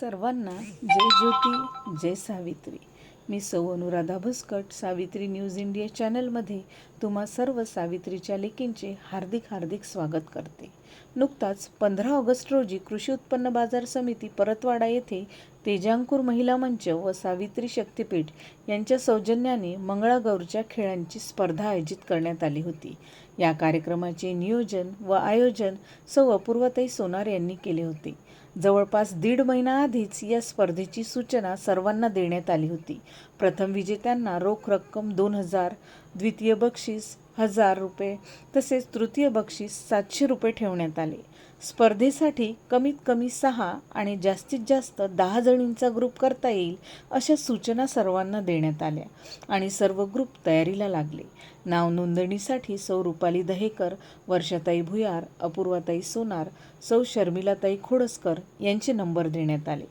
सर्वांना जय ज्योती जय सावित्री. मी सौ अनुराधा भुसकट सावित्री न्यूज इंडिया चॅनलमध्ये तुम्हा सर्व सावित्रीच्या लेकींचे हार्दिक हार्दिक स्वागत करते. नुकताच पंधरा ऑगस्ट रोजी कृषी उत्पन्न बाजार समिती परतवाडा येथे तेजांकूर महिला मंच व सावित्री शक्तीपीठ यांच्या सौजन्याने मंगळागौरच्या खेळांची स्पर्धा आयोजित करण्यात आली होती. या कार्यक्रमाचे नियोजन व आयोजन सौ अपूर्वताई सोनार यांनी केले होते. जवळपास दीड महिना आधीच या स्पर्धेची सूचना सर्वांना देण्यात आली होती. प्रथम विजेत्यांना रोख रक्कम दोन हजार द्वितीय बक्षीस हजार रुपये तसेच तृतीय बक्षीस सातशे रुपये ठेवण्यात आले. स्पर्धेसाठी कमीत कमी सहा आणि जास्तीत जास्त दहा जणींचा ग्रुप करता येईल अशा सूचना सर्वांना देण्यात आल्या आणि सर्व ग्रुप तयारीला लागले. नाव नोंदणीसाठी सौ रुपाली दहेकर वर्षाताई भुयार अपूर्वाताई सोनार सौ शर्मिलाताई खोडसकर यांचे नंबर देण्यात आले.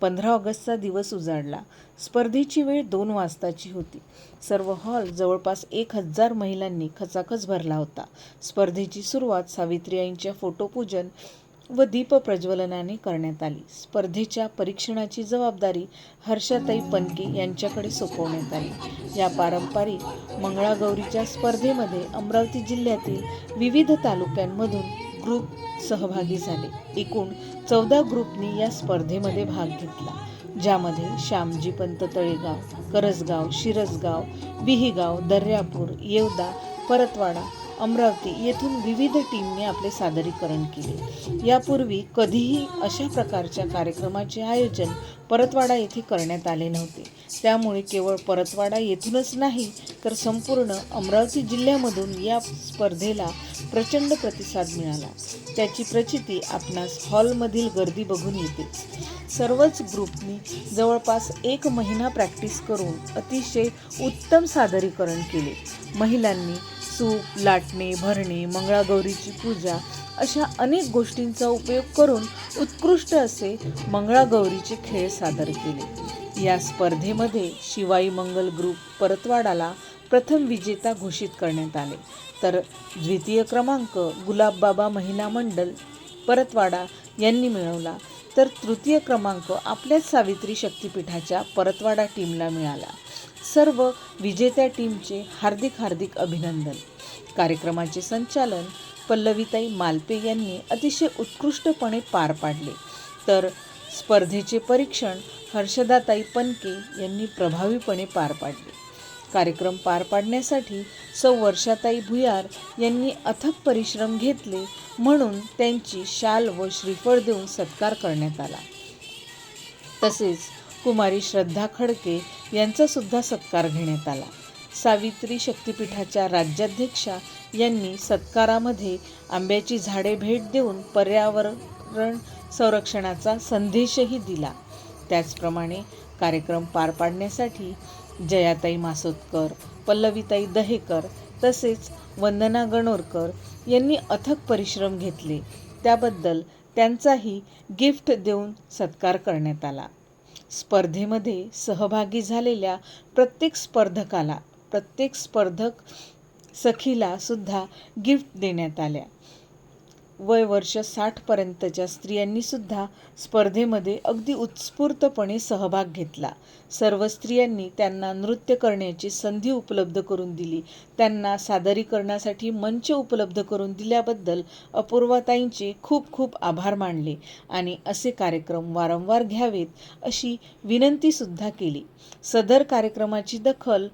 पंधरा ऑगस्टचा दिवस उजाडला. स्पर्धेची वेळ दोन वाजताची होती. सर्व हॉल जवळपास एक हजार महिलांनी खचाखच भरला होता. स्पर्धेची सुरुवात सावित्रीआईंच्या फोटोपूजन व दीपप्रज्वलनाने करण्यात आली. स्पर्धेच्या परीक्षणाची जबाबदारी हर्षाताई पनके यांच्याकडे सोपवण्यात आली. या पारंपरिक मंगळागौरीच्या स्पर्धेमध्ये अमरावती जिल्ह्यातील विविध तालुक्यांमधून ग्रुप सहभागी झाले. एकूण चौदा ग्रुपनी या स्पर्धेमध्ये भाग घेतला. ज्यामध्ये श्यामजी पंत तळेगाव करसगाव शिरसगाव विहीगाव दर्यापूर येवदा परतवाडा अमरावती येथून विविध टीमने आपले सादरीकरण केले. यापूर्वी कधीही अशा प्रकारच्या कार्यक्रमाचे आयोजन परतवाडा येथे करण्यात आले नव्हते. त्यामुळे केवळ परतवाडा येथूनच नाही तर संपूर्ण अमरावती जिल्ह्यामधून या स्पर्धेला प्रचंड प्रतिसाद मिळाला. त्याची प्रचिती आपणास हॉलमधील गर्दी बघून येते. सर्वच ग्रुपनी जवळपास एक महिना प्रॅक्टिस करून अतिशय उत्तम सादरीकरण केले. महिलांनी सूप लाटणे भरणे मंगळागौरीची पूजा अशा अनेक गोष्टींचा उपयोग करून उत्कृष्ट असे मंगळागौरीचे खेळ सादर केले. या स्पर्धेमध्ये शिवाई मंगल ग्रुप परतवाडाला प्रथम विजेता घोषित करण्यात आले. तर द्वितीय क्रमांक गुलाबबाबा महिला मंडल परतवाडा यांनी मिळवला. तर तृतीय क्रमांक आपल्याच सावित्री शक्तीपीठाच्या परतवाडा टीमला मिळाला. सर्व विजेत्या टीमचे हार्दिक हार्दिक अभिनंदन. कार्यक्रमाचे संचालन पल्लवीताई मालपे यांनी अतिशय उत्कृष्टपणे पार पाडले. तर स्पर्धेचे परीक्षण हर्षदाताई पनके यांनी प्रभावीपणे पार पाडले. कार्यक्रम पार पाडण्यासाठी सौ वर्षाताई भुयार यांनी अथक परिश्रम घेतले म्हणून त्यांची शाल व श्रीफळ देऊन सत्कार करण्यात आला. तसेच कुमारी श्रद्धा खडके यांचासुद्धा सत्कार घेण्यात आला. सावित्री शक्तिपीठाच्या राज्याध्यक्षा यांनी सत्कारामध्ये आंब्याची झाडे भेट देऊन पर्यावरण संरक्षणाचा संदेशही दिला. त्याचप्रमाणे कार्यक्रम पार पाडण्यासाठी जयाताई मासोदकर पल्लवीताई दहेकर तसेच वंदना गणोरकर यांनी अथक परिश्रम घेतले. त्याबद्दल त्यांचाही गिफ्ट देऊन सत्कार करण्यात आला. स्पर्धेमध्ये सहभागी झालेल्या प्रत्येक स्पर्धकाला प्रत्येक स्पर्धक सखीला सुद्धा गिफ्ट देण्यात आल्या. वय वर्ष साठपर्यंतच्या स्त्रियांनीसुद्धा स्पर्धेमध्ये अगदी उत्स्फूर्तपणे सहभाग घेतला. सर्व स्त्रियांनी त्यांना नृत्य करण्याची संधी उपलब्ध करून दिली. त्यांना सादरीकरणासाठी मंच उपलब्ध करून दिल्याबद्दल अपूर्वाताईंचे खूप खूप आभार मानले आणि असे कार्यक्रम वारंवार घ्यावेत अशी विनंतीसुद्धा केली. सदर कार्यक्रमाची दखल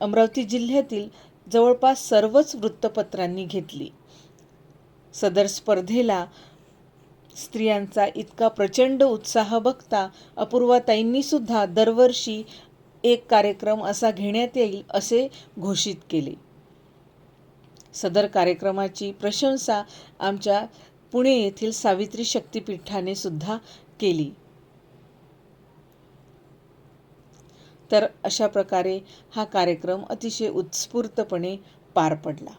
अमरावती जिल्ह्यातील जवळपास सर्वच वृत्तपत्रांनी घेतली. सदर स्पर्धेला स्त्रियांचा इतका प्रचंड उत्साह बघता अपूर्वाताईंनीसुद्धा दरवर्षी एक कार्यक्रम असा घेण्यात येईल असे घोषित केले. सदर कार्यक्रमाची प्रशंसा आमच्या पुणे येथील सावित्री शक्तीपीठाने सुद्धा केली. तर अशा प्रकारे हा कार्यक्रम अतिशय उत्स्फूर्तपणे पार पडला.